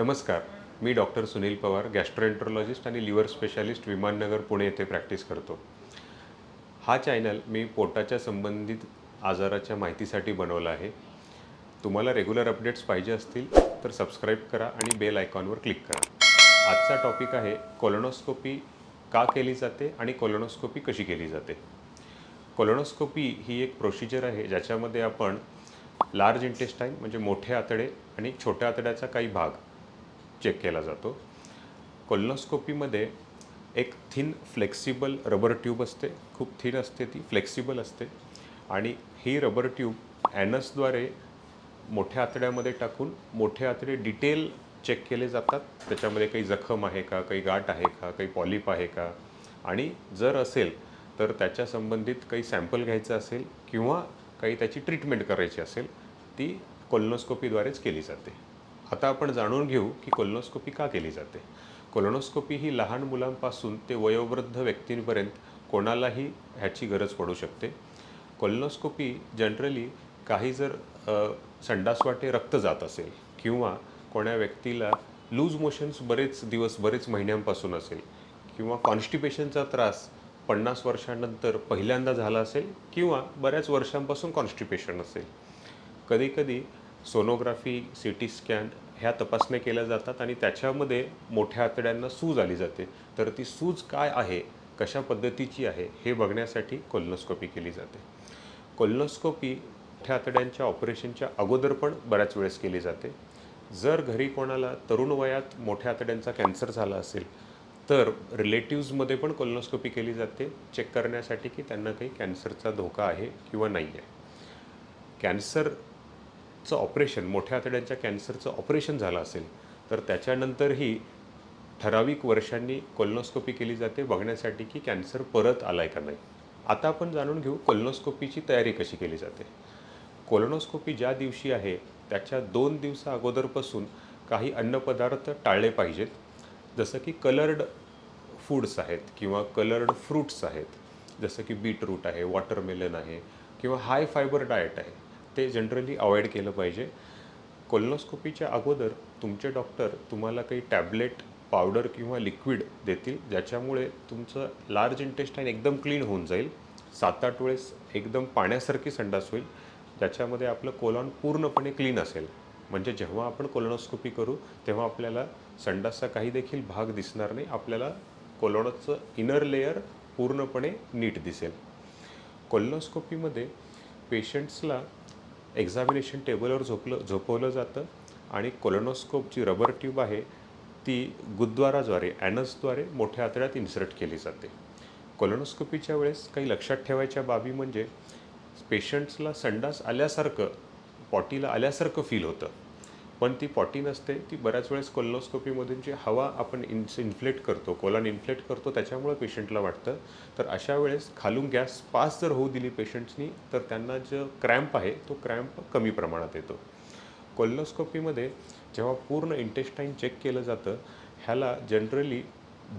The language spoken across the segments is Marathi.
नमस्कार. मी डॉक्टर सुनील पवार गॅस्ट्रोएंट्रोलॉजिस्ट आणि लिव्हर स्पेशालिस्ट विमाननगर पुणे येथे प्रॅक्टिस करतो. हा चॅनल मी पोटाच्या संबंधित आजाराच्या माहितीसाठी बनवला आहे. तुम्हाला रेग्युलर अपडेट्स पाहिजे असतील तर सबस्क्राईब करा आणि बेल आयकॉनवर क्लिक करा. आजचा टॉपिक आहे कोलोनोस्कोपी का केली जाते आणि कोलोनोस्कोपी कशी केली जाते? कोलोनोस्कोपी ही एक प्रोसिजर आहे ज्याच्यामध्ये आपण लार्ज इंटेस्टाईन म्हणजे मोठे आतडे आणि छोट्या आतड्याचा काही भाग चेक केला जातो. कोल्नोस्कोपीमध्ये एक थिन फ्लेक्सिबल रबर ट्यूब असते. खूप थिन असते ती फ्लेक्सिबल असते. आणि ही रबर ट्यूब ॲनसद्वारे मोठ्या आतड्यामध्ये टाकून मोठे आतडे डिटेल चेक केले जातात. त्याच्यामध्ये काही जखम आहे का काही गाठ आहे का काही पॉलिप आहे का? आणि जर असेल तर त्याच्या संबंधित काही सॅम्पल घ्यायचं असेल किंवा काही त्याची ट्रीटमेंट करायची असेल ती कोल्नोस्कोपीद्वारेच केली जाते. आता आपण जाणून घेऊ की कोलोनोस्कोपी का केली जाते. कोलोनोस्कोपी ही लहान मुलांपासून ते वयोवृद्ध व्यक्तींपर्यंत कोणालाही ह्याची गरज पडू शकते. कोलोनोस्कोपी जनरली काही जर संडासवाटे रक्त जात असेल किंवा कोण्या व्यक्तीला लूज मोशन्स बरेच दिवस बरेच महिन्यांपासून असेल किंवा कॉन्स्टिपेशनचा त्रास पन्नास वर्षानंतर पहिल्यांदा झाला असेल किंवा बऱ्याच वर्षांपासून कॉन्स्टिपेशन असेल. कधीकधी सोनोग्राफी सी टी स्कॅन ह्या तपासण्या केल्या जातात आणि त्याच्यामध्ये मोठ्या आतड्यांना सूज आली जाते. तर ती सूज काय आहे? कशा पद्धतीची आहे? हे बघण्यासाठी कोल्नोस्कोपी केली जाते. कोल्नोस्कोपी मोठ्या आतड्यांच्या ऑपरेशनच्या अगोदर पण बऱ्याच वेळेस केली जाते. जर घरी कोणाला तरुण वयात मोठ्या आतड्यांचा कॅन्सर झाला असेल तर रिलेटिव्जमध्ये पण कोल्नोस्कोपी केली जाते चेक करण्यासाठी की त्यांना काही कॅन्सरचा धोका आहे किंवा नाही आहे कॅन्सर चं ऑपरेशन मोठ्या आतड्यांच्या कॅन्सरचं ऑपरेशन झालं असेल तर त्याच्यानंतरही ठराविक वर्षांनी कोलनोस्कोपी केली जाते बघण्यासाठी की कॅन्सर परत आलाय का नाही. आता आपण जाणून घेऊ कोलनोस्कोपीची तयारी कशी केली जाते. कोलोनोस्कोपी ज्या दिवशी आहे त्याच्या दोन दिवसा अगोदरपासून काही अन्नपदार्थ टाळले पाहिजेत. जसं की कलर्ड फूड्स आहेत किंवा कलर्ड फ्रूट्स आहेत. जसं की बीटरूट आहे वॉटरमेलन आहे किंवा हाय फायबर डाएट आहे. ते जनरली अवॉइड केलं पाहिजे. कोल्नोस्कोपीच्या अगोदर तुमचे डॉक्टर तुम्हाला काही टॅबलेट पावडर किंवा लिक्विड देतील ज्याच्यामुळे तुमचं लार्ज इंटेस्टाईन एकदम क्लीन होऊन जाईल. सात आठ वेळेस एकदम पाण्यासारखी संडास होईल ज्याच्यामध्ये आपलं कोलॉन पूर्णपणे क्लीन असेल. म्हणजे जेव्हा आपण कोलोनोस्कोपी करू तेव्हा आपल्याला संडासचा काही देखील भाग दिसणार नाही. आपल्याला कोलॉनचं इनर लेअर पूर्णपणे नीट दिसेल. कोल्नोस्कोपीमध्ये पेशंट्सला एक्झामिनेशन टेबलवर झोपलं झोपवलं जातं आणि कोलोनोस्कोप जी रबर ट्यूब आहे ती गुद्वाराद्वारे ॲनसद्वारे मोठ्या आतड्यात इन्सर्ट केली जाते. कोलोनोस्कोपीच्या वेळेस काही लक्षात ठेवायच्या बाबी म्हणजे पेशंट्सला संडास आल्यासारखं पॉटीला आल्यासारखं फील होतं. पण ती पॉटी नसते ती बऱ्याच वेळेस कोलोस्कोपीमधून जी हवा आपण इन्स इन्फ्लेट करतो कोलान इन्फ्लेट करतो त्याच्यामुळे पेशंटला वाटतं. तर अशा वेळेस खालून गॅस पास जर होऊ दिली पेशंट्सनी तर त्यांना जो क्रॅम्प आहे तो क्रॅम्प कमी प्रमाणात येतो. कोल्नोस्कोपीमध्ये जेव्हा पूर्ण इंटेस्टाईन चेक केलं जातं ह्याला जनरली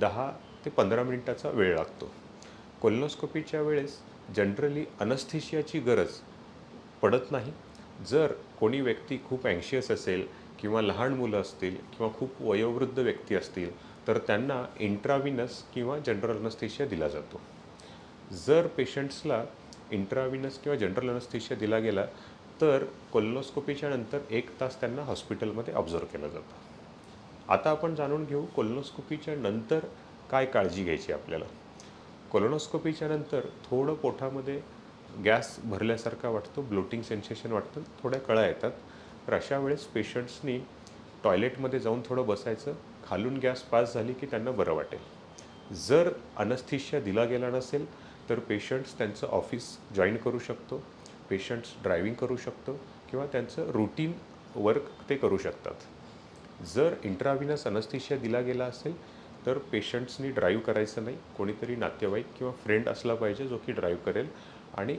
दहा ते पंधरा मिनिटाचा वेळ लागतो. कोल्नोस्कोपीच्या वेळेस जनरली अनस्थिशियाची गरज पडत नाही. जर कोणी व्यक्ती खूप अँशियस असेल किंवा लहान मुलं असतील किंवा खूप वयोवृद्ध व्यक्ती असतील तर त्यांना इंट्राविनस किंवा जनरल अनस्थेशिया दिला जातो. जर पेशंट्सला इंट्राविनस किंवा जनरल अनस्थेशिया दिला गेला तर कोल्नोस्कोपीच्या नंतर एक तास त्यांना हॉस्पिटलमध्ये ऑब्झर्व केलं जातं. आता आपण जाणून घेऊ कोल्नोस्कोपीच्या नंतर काय काळजी घ्यायची आपल्याला. कोलोनोस्कोपीच्या नंतर थोडं पोटामध्ये गॅस भरल्यासारखा वाटतो ब्लोटिंग सेन्सेशन वाटतं थोड्या कळा येतात. तर अशा वेळेस पेशंट्सनी टॉयलेटमध्ये जाऊन थोडं बसायचं खालून गॅस पास झाली की त्यांना बरं वाटेल. जर अनस्थिशिया दिला गेला नसेल तर पेशंट्स त्यांचं ऑफिस जॉईन करू शकतो पेशंट्स ड्रायव्हिंग करू शकतो किंवा त्यांचं रुटीन वर्क ते करू शकतात. जर इंट्राविनस अनस्थिशिया दिला गेला असेल तर पेशंट्सनी ड्राईव्ह करायचं नाही. कोणीतरी नातेवाईक किंवा फ्रेंड असला पाहिजे जो की ड्राईव्ह करेल. आणि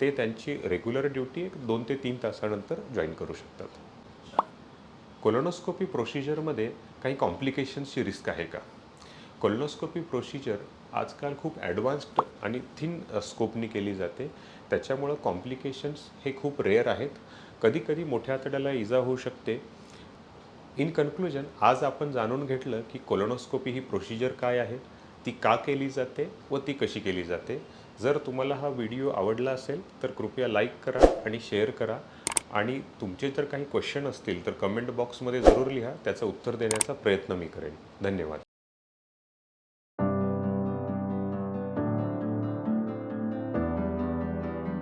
ते त्यांची रेग्युलर ड्युटी एक दोन ते तीन तासानंतर जॉईन करू शकतात. कोलोनोस्कोपी प्रोसिजरमध्ये काही कॉम्प्लिकेशन्सची रिस्क आहे का? कोलोनोस्कोपी प्रोसिजर आजकाल खूप ॲडव्हान्स्ड आणि थिन स्कोपनी केली जाते. त्याच्यामुळं कॉम्प्लिकेशन्स हे खूप रेअर आहेत. कधीकधी मोठ्या आतड्याला इजा होऊ शकते. इन कन्क्लुजन आज आपण जाणून घेतलं की कोलोनोस्कोपी ही प्रोसिजर काय आहे ती का केली जाते व ती कशी केली जाते. जर तुम्हाला हा व्हिडिओ आवडला असेल तर कृपया लाईक करा आणि शेअर करा. आणि तुमचे जर काही क्वेश्चन असतील तर कमेंट बॉक्समध्ये जरूर लिहा. त्याचं उत्तर देण्याचा प्रयत्न मी करेन. धन्यवाद.